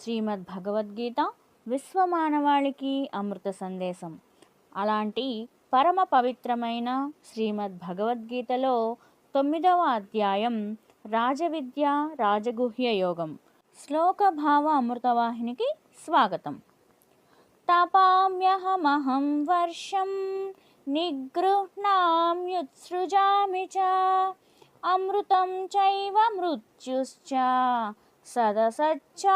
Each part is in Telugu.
శ్రీమద్ భగవద్గీత విశ్వమానవాళికి అమృత సందేశం. అలాంటి పరమ పవిత్రమైన శ్రీమద్ భగవద్గీతలో తొమ్మిదవ అధ్యాయం రాజవిద్య రాజగుహ్య యోగం. శ్లోక భావ అమృతవాహినికి స్వాగతం. తపామ్యహమహం వర్షం నిగృహ్ణామ్యుత్సృజామి చ అమృతం చైవ మృత్యుశ్చ సదసచ్చాహమర్జున.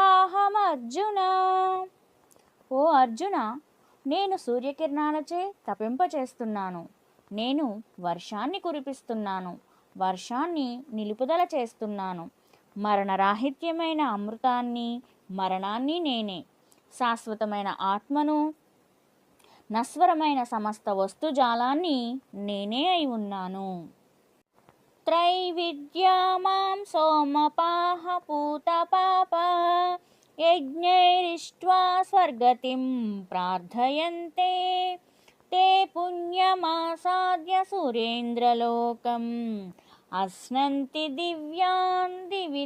ఓ అర్జున నేను సూర్యకిరణాలచే తపింపచేస్తున్నాను. నేను వర్షాన్ని కురిపిస్తున్నాను. వర్షాన్ని నిలుపుదల చేస్తున్నాను. మరణరాహిత్యమైన అమృతాన్ని మరణాన్ని నేనే. శాశ్వతమైన ఆత్మను నశ్వరమైన సమస్త వస్తుజాలాన్ని నేనే అయి ఉన్నాను. త్రైవిద్యా మాం సోమపాహ పూతపాప యజ్ఞైరిష్ట్వా స్వర్గతిం ప్రార్థయంతే తే పుణ్యమాసాద్య సురేంద్రలోకం అస్నంతి దివ్యాన్ దివి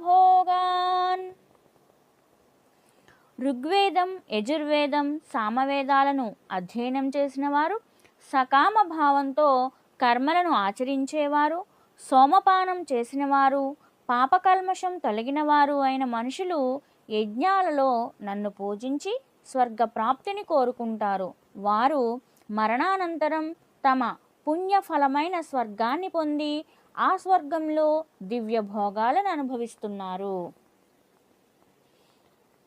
భోగాన్ ఋగ్వేదం యజుర్వేదం సామవేదాలను అధ్యయనం చేసిన వారు సకామ భావంతో కర్మలను ఆచరించేవారు సోమపానం చేసినవారు పాపకల్మషం తొలగినవారు అయిన మనుషులు యజ్ఞాలలో నన్ను పూజించి స్వర్గ ప్రాప్తిని కోరుకుంటారు. వారు మరణానంతరం తమ పుణ్యఫలమైన స్వర్గాన్ని పొంది ఆ స్వర్గంలో దివ్య భోగాలను అనుభవిస్తున్నారు.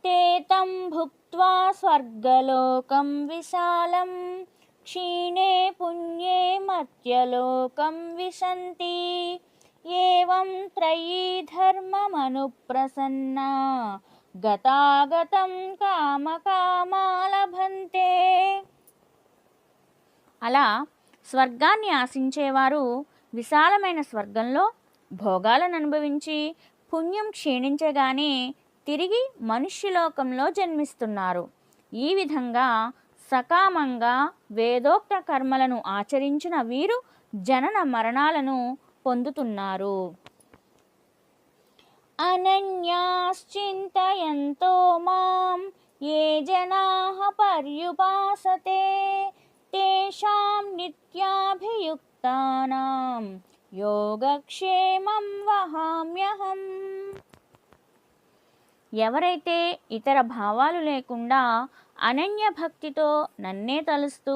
తేతం భుక్వా స్వర్గలోకం విశాలం क्षीणे पुण्ये मर्त्यलोकं विशन्ति एवं त्रयी धर्ममनुप्रसन्ना గతాగతం కామకామాలభంతే అలా స్వర్గాన్ని ఆశించేవారు విశాలమైన స్వర్గంలో భోగాలను అనుభవించి పుణ్యం క్షీణించగానే తిరిగి మనుష్యలోకంలో జన్మిస్తున్నారు ఈ విధంగా సకామంగా వేదోక్త కర్మలను ఆచరించిన వీరు జనన మరణాలను పొందుతున్నారు. అనన్యాశ్చింతయంతో మాం ఏ జనా పర్యుపాసతే తేషాం నిత్యాభియుక్తానాం యోగక్షేమం వహామ్యహం. ఎవరైతే ఇతర భావాలు లేకుండా అనన్య భక్తితో నన్నే తలుస్తూ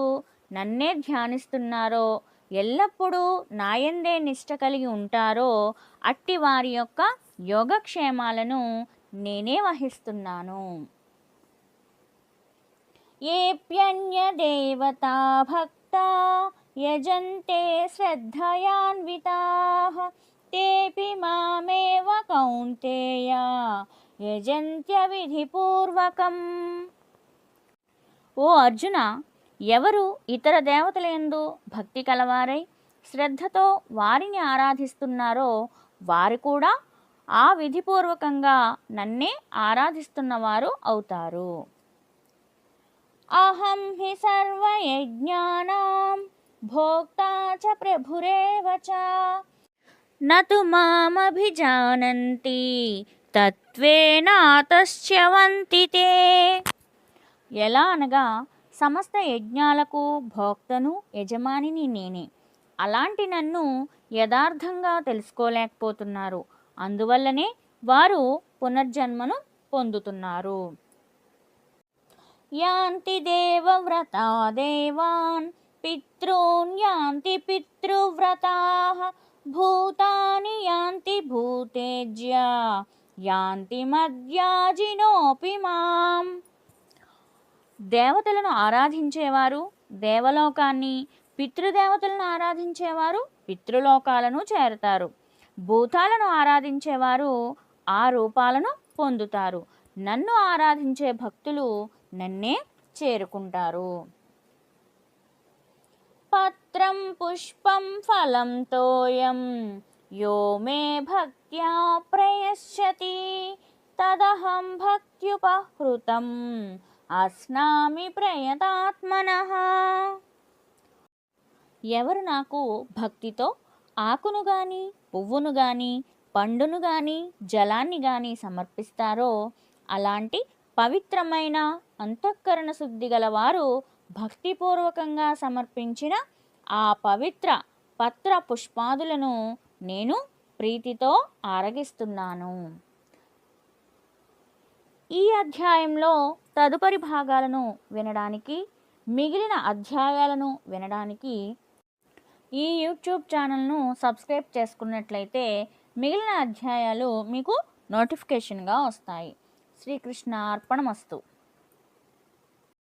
నన్నే ధ్యానిస్తున్నారో ఎల్లప్పుడూ నాయందే నిష్ట కలిగి ఉంటారో అట్టి వారి యొక్క యోగక్షేమాలను నేనే వహిస్తున్నాను. ఏప్యన్యదేవతా భక్త యజంతే శ్రద్ధయాన్వితా తేపి మామేవ కౌంతేయ యజంత్య విధిపూర్వకం. ఓ అర్జున ఎవరు ఇతర దేవతలందు భక్తి కలవారై శ్రద్ధతో వారిని ఆరాధిస్తున్నారో వారు కూడా ఆ విధిపూర్వకంగా నన్నే ఆరాధిస్తున్నవారు అవుతారు. అహం హి సర్వయజ్ఞానం భోక్తా చ ప్రభురేవ చ. నతు మామభిజానంతి తత్వేనాతశ్చవంతి తే. ఎలా అనగా సమస్త యజ్ఞాలకు భోక్తను యజమానిని నేనే. అలాంటి నన్ను యథార్థంగా తెలుసుకోలేకపోతున్నారు. అందువల్లనే వారు పునర్జన్మను పొందుతున్నారు. యాంతి దేవవ్రతా దేవాన్ పితॄన్ యాంతి పితృవ్రతా భూతాని యాంతి భూతేజ్య యాంతి మద్యాజినోపి మాం. దేవతలను ఆరాధించేవారు దేవలోకాన్ని పితృదేవతలను ఆరాధించేవారు పితృలోకాలను చేరతారు. భూతాలను ఆరాధించేవారు ఆ రూపాలను పొందుతారు. నన్ను ఆరాధించే భక్తులు నన్నే చేరుకుంటారు. పత్రం పుష్పం ఫలం తోయం యో మే భక్త్యా ప్రయశ్చతి తదహం భక్త్యుపహృతం. అస్నామి ప్రయతాత్మన. ఎవరు నాకు భక్తితో ఆకును గాని పువ్వును గాని పండును గాని జలాన్ని గాని సమర్పిస్తారో అలాంటి పవిత్రమైన అంతఃకరణ శుద్ధి గలవారు భక్తిపూర్వకంగా సమర్పించిన ఆ పవిత్ర పత్ర పుష్పాదులను నేను ప్రీతితో ఆరగిస్తున్నాను. ఈ అధ్యాయంలో తదుపరి భాగాలను వినడానికి మిగిలిన అధ్యాయాలను వినడానికి ఈ యూట్యూబ్ ఛానల్ను సబ్స్క్రైబ్ చేసుకున్నట్లయితే మిగిలిన అధ్యాయాలు మీకు నోటిఫికేషన్గా వస్తాయి. శ్రీకృష్ణ అర్పణమస్తు.